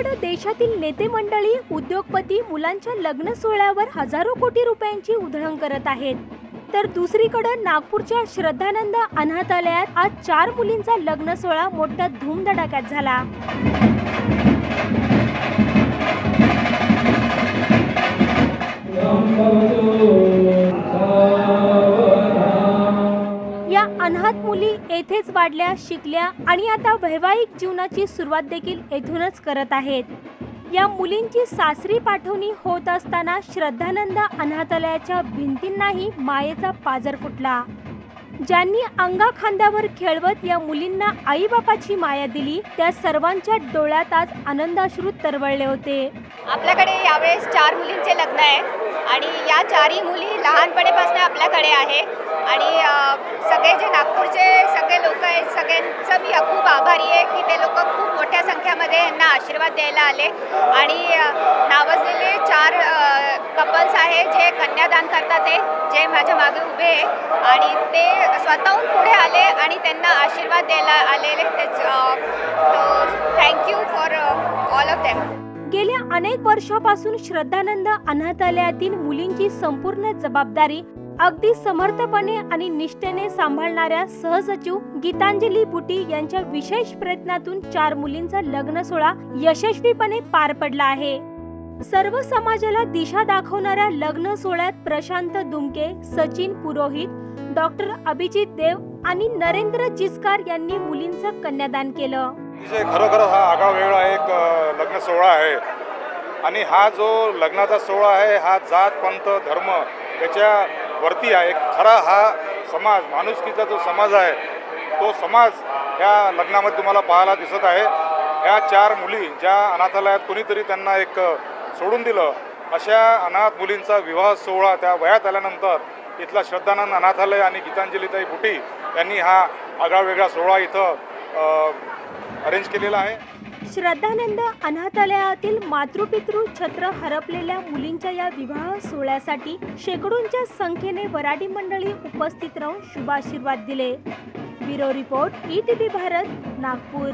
देशातील नेते मंडळी उद्योगपती मुलांच्या लग्न सोहळ्यावर हजारो कोटी रुपयांची उधळण करत आहेत. तर दुसरीकडे नागपूरच्या श्रद्धानंद अनाथालयात आज चार मुलींचा लग्न सोहळा मोठ्या धूमधडाक्यात झाला. येथेच वाढल्या शिकल्या आणि आता वैवाहिक जीवनाची सुरुवात देखील येथूनच करत आहेत. या मुलींची सासरी पाठवणी होत असताना श्रद्धानंद अनाथालयाच्या भिंतींनाही मायेचा पाजर फुटला. ज्यांनी अंगा खांद्यावर खेळवत या मुलींना आईबापाची माया दिली त्या सर्वांच्या डोळ्यात आज आनंदाश्रू तरवळले होते. आपल्याकडे यावेळेस चार मुलींचे लग्न आहे आणि या चारही मुली लहानपणीपासून आपल्याकडे आहे. आणि सगळे जे नागपूरचे सगळे लोक आहेत सगळ्यांचं मी खूप आभारी आहे की ते लोक खूप मोठ्या संख्येमध्ये यांना आशीर्वाद द्यायला आले. आणि नावाजलेले चार कपल्स आहे जे कन्यादान करतात ते जे माझ्या मागे उभे आहे. आणि ते स्वतःहून पुढे आले आणि त्यांना आशीर्वाद द्यायला आलेले तेच thank you for all of them गेल्या अनेक वर्षापासून श्रद्धानंद अनाथालयातील मुलींची संपूर्ण जबाबदारी अगदी समर्थपणे आणि निष्ठेने सांभाळणाऱ्या सहसचिव गीतांजली बुटी यांच्या विशेष प्रयत्नातून चार मुलींचा लग्न सोहळा यशस्वीपणे पार पडला आहे. सर्व समाजाला दिशा दाखवणाऱ्या लग्न सोहळ्यात प्रशांत दुमके सचिन पुरोहित डॉक्टर अभिजित देव आणि नरेंद्र जिचकार यांनी मुलींचं कन्यादान केलं. खरोखर हा आगळा वेगळा एक लग्न सोहळा आहे. आणि हा जो लग्नाचा सोहळा आहे हा जात पंथ धर्म याच्या वरती आहे. एक खरा हा समाज माणुसकीचा जो समाज आहे तो समाज ह्या लग्नामध्ये तुम्हाला पाहायला दिसत आहे. ह्या चार मुली ज्या अनाथालयात कोणीतरी त्यांना एक सोडून दिलं अशा अनाथ मुलींचा विवाह सोहळा त्या वयात आल्यानंतर इथला श्रद्धानंद अनाथालय आणि गीतांजलीताई बुटी यांनी हा आगळा वेगळा सोहळा इथं अरेंज केलेला आहे. श्रद्धानंद अनाथालयातील मातृपितृ छत्र हरपलेल्या मुलींच्या या विवाह सोहळ्यासाठी शेकडोंच्या संख्येने वराडी मंडळी उपस्थित राहून शुभाशीर्वाद दिले. Bureau report E T Bharat Nagpur.